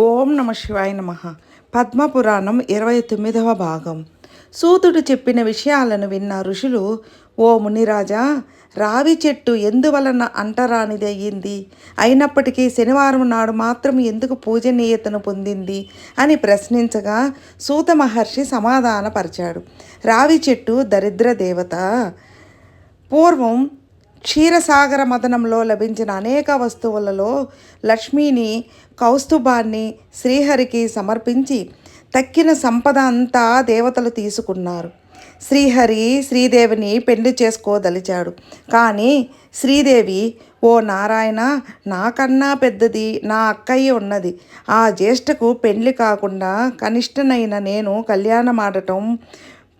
ఓం నమ శివాయ నమ. పద్మపురాణం ఇరవై తొమ్మిదవ భాగం. సూతుడు చెప్పిన విషయాలను విన్న ఋషులు ఓ మునిరాజా రావి చెట్టు ఎందువలన అంటరానిదయ్యింది? అయినప్పటికీ శనివారం నాడు మాత్రం ఎందుకు పూజనీయతను పొందింది? అని ప్రశ్నించగా సూత మహర్షి సమాధానపరిచాడు. రావి చెట్టు దరిద్ర దేవత. పూర్వం క్షీరసాగర మదనంలో లభించిన అనేక వస్తువులలో లక్ష్మిని కౌస్తుభాన్ని శ్రీహరికి సమర్పించి తక్కిన సంపద అంతా దేవతలు తీసుకున్నారు. శ్రీహరి శ్రీదేవిని పెళ్ళి చేసుకోదలిచాడు. కానీ శ్రీదేవి ఓ నారాయణ నాకన్నా పెద్దది నా అక్కయ్య ఉన్నది. ఆ జ్యేష్ఠకు పెళ్ళి కాకుండా కనిష్టనైన నేను కళ్యాణమాడటం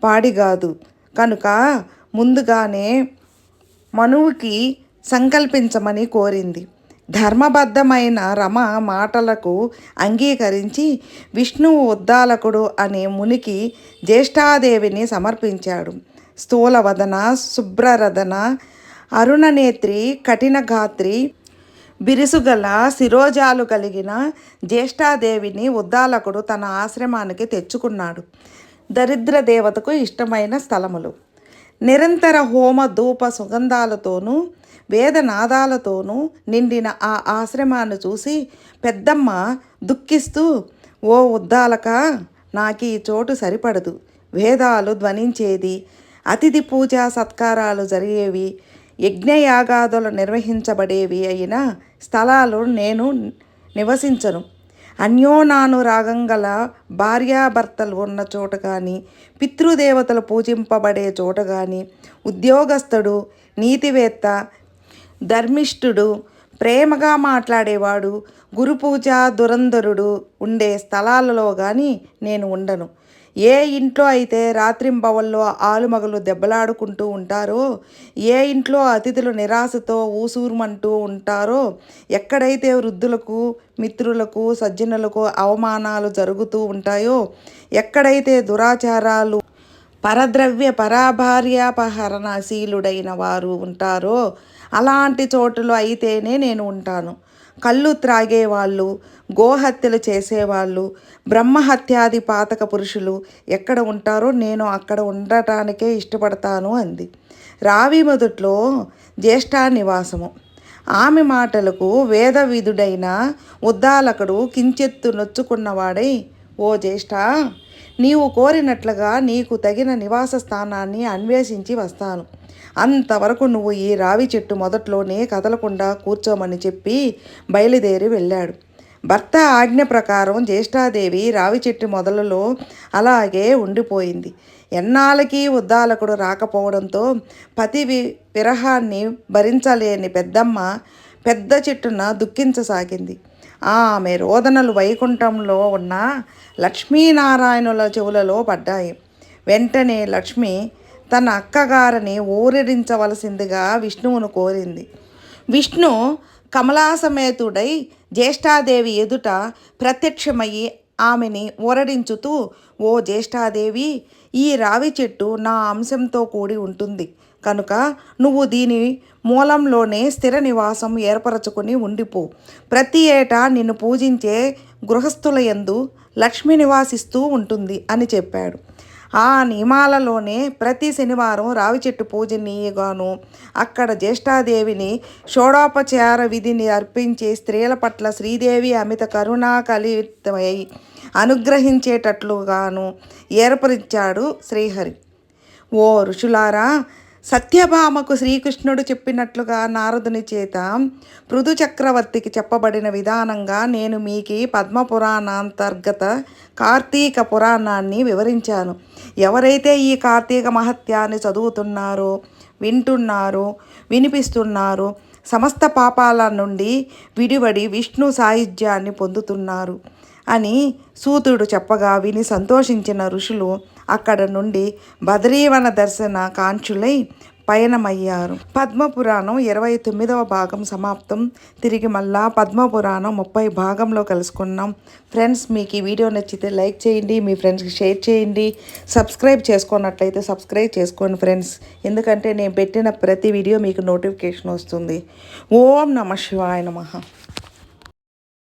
పాడిగాదు. కనుక ముందుగానే మనువుకి సంకల్పించమని కోరింది. ధర్మబద్ధమైన రమ మాటలకు అంగీకరించి విష్ణువు ఉద్దాలకుడు అనే మునికి జ్యేష్ఠాదేవిని సమర్పించాడు. స్థూలవదన శుభ్రరదన అరుణనేత్రి కఠినగాత్రి బిరుసుగల శిరోజాలు కలిగిన జ్యేష్ఠాదేవిని ఉద్దాలకుడు తన ఆశ్రమానికి తెచ్చుకున్నాడు. దరిద్ర దేవతకు ఇష్టమైన స్థలములు. నిరంతర హోమ ధూప సుగంధాలతోనూ వేదనాదాలతోనూ నిండిన ఆ ఆశ్రమాన్ని చూసి పెద్దమ్మ దుఃఖిస్తూ ఓ ఉద్దాలక నాకు ఈ చోటు సరిపడదు. వేదాలు ధ్వనించేది అతిథి పూజా సత్కారాలు జరిగేవి యజ్ఞయాగాదులు నిర్వహించబడేవి అయిన స్థలాలు నేను నివసించను. అన్యోనానురాగం గల భార్యాభర్తలు ఉన్న చోట కానీ పితృదేవతలు పూజింపబడే చోట కానీ ఉద్యోగస్తుడు నీతివేత్త ధర్మిష్ఠుడు ప్రేమగా మాట్లాడేవాడు గురు పూజ దురంధరుడు ఉండే స్థలాలలో కానీ నేను ఉండను. ఏ ఇంట్లో అయితే రాత్రింబవల్లో ఆలుమగలు దెబ్బలాడుకుంటూ ఉంటారో ఏ ఇంట్లో అతిథులు నిరాశతో ఊసూరుమంటూ ఉంటారో ఎక్కడైతే వృద్ధులకు మిత్రులకు సజ్జనులకు అవమానాలు జరుగుతూ ఉంటాయో ఎక్కడైతే దురాచారాలు పరద్రవ్య పరాభార్యాపహరణశీలుడైన వారు ఉంటారో అలాంటి చోటులో అయితేనే నేను ఉంటాను. కళ్ళు త్రాగేవాళ్ళు గోహత్యలు చేసేవాళ్ళు బ్రహ్మహత్యాది పాతక పురుషులు ఎక్కడ ఉంటారో నేను అక్కడ ఉండటానికే ఇష్టపడతాను అంది. రావి మొదట్లో జ్యేష్ఠ నివాసము. ఆమె మాటలకు వేదవిధుడైన ఉద్దాలకుడు కించెత్తు నొచ్చుకున్నవాడై ఓ జ్యేష్ఠ నీవు కోరినట్లుగా నీకు తగిన నివాస స్థానాన్ని అన్వేషించి వస్తాను. అంతవరకు నువ్వు ఈ రావి చెట్టు మొదట్లోనే కదలకుండా కూర్చోమని చెప్పి బయలుదేరి వెళ్ళాడు. భర్త ఆజ్ఞ ప్రకారం జ్యేష్ఠాదేవి రావి చెట్టు మొదలలో అలాగే ఉండిపోయింది. ఎన్నాళ్ళకి ఉద్దాలకుడు రాకపోవడంతో పతి విరహాన్ని భరించలేని పెద్దమ్మ పెద్ద చెట్టున దుఃఖించసాగింది. ఆమె రోదనలు వైకుంఠంలో ఉన్న లక్ష్మీనారాయణుల చెవులలో పడ్డాయి. వెంటనే లక్ష్మి తన అక్కగారిని ఊరడించవలసిందిగా విష్ణువును కోరింది. విష్ణు కమలాసమేతుడై జ్యేష్ఠాదేవి ఎదుట ప్రత్యక్షమయ్యి ఆమెని ఊరడించుతూ ఓ జ్యేష్ఠాదేవి ఈ రావి చెట్టు నా అంశంతో కూడి ఉంటుంది. కనుక నువ్వు దీని మూలంలోనే స్థిర నివాసం ఏర్పరచుకుని ఉండిపో. ప్రతి ఏటా నిన్ను పూజించే గృహస్థుల యందు లక్ష్మి నివాసిస్తూ ఉంటుంది అని చెప్పాడు. ఆ నియమాలలోనే ప్రతి శనివారం రావి చెట్టు పూజనీయగాను అక్కడ జ్యేష్ఠాదేవిని షోడోపచార విధిని అర్పించే స్త్రీల పట్ల శ్రీదేవి అమిత కరుణా కలితమై అనుగ్రహించేటట్లుగాను ఏర్పరిచాడు శ్రీహరి. ఓ ఋషులారా సత్యభామకు శ్రీకృష్ణుడు చెప్పినట్లుగా నారదుని చేత పృథు చక్రవర్తికి చెప్పబడిన విధానంగా నేను మీకు పద్మపురాణాంతర్గత కార్తీక పురాణాన్ని వివరించాను. ఎవరైతే ఈ కార్తీక మహత్యాన్ని చదువుతున్నారో వింటున్నారో వినిపిస్తున్నారో సమస్త పాపాల నుండి విడివడి విష్ణు సాయుధ్యాన్ని పొందుతున్నారు. అని సూతుడు చెప్పగా విని సంతోషించిన ఋషులు అక్కడ నుండి బద్రీవన దర్శన కాంక్షులై పయనమయ్యారు. పద్మపురాణం ఇరవై తొమ్మిదవ భాగం సమాప్తం. తిరిగి మళ్ళా పద్మపురాణం ముప్పై భాగంలో కలుసుకున్నాం ఫ్రెండ్స్ మీకు ఈ వీడియో నచ్చితే లైక్ చేయండి మీ ఫ్రెండ్స్కి షేర్ చేయండి. సబ్స్క్రైబ్ చేసుకున్నట్లయితే సబ్స్క్రైబ్ చేసుకోండి ఫ్రెండ్స్. ఎందుకంటే నేను పెట్టిన ప్రతి వీడియో మీకు నోటిఫికేషన్ వస్తుంది. ఓం నమ శివాయ నమ.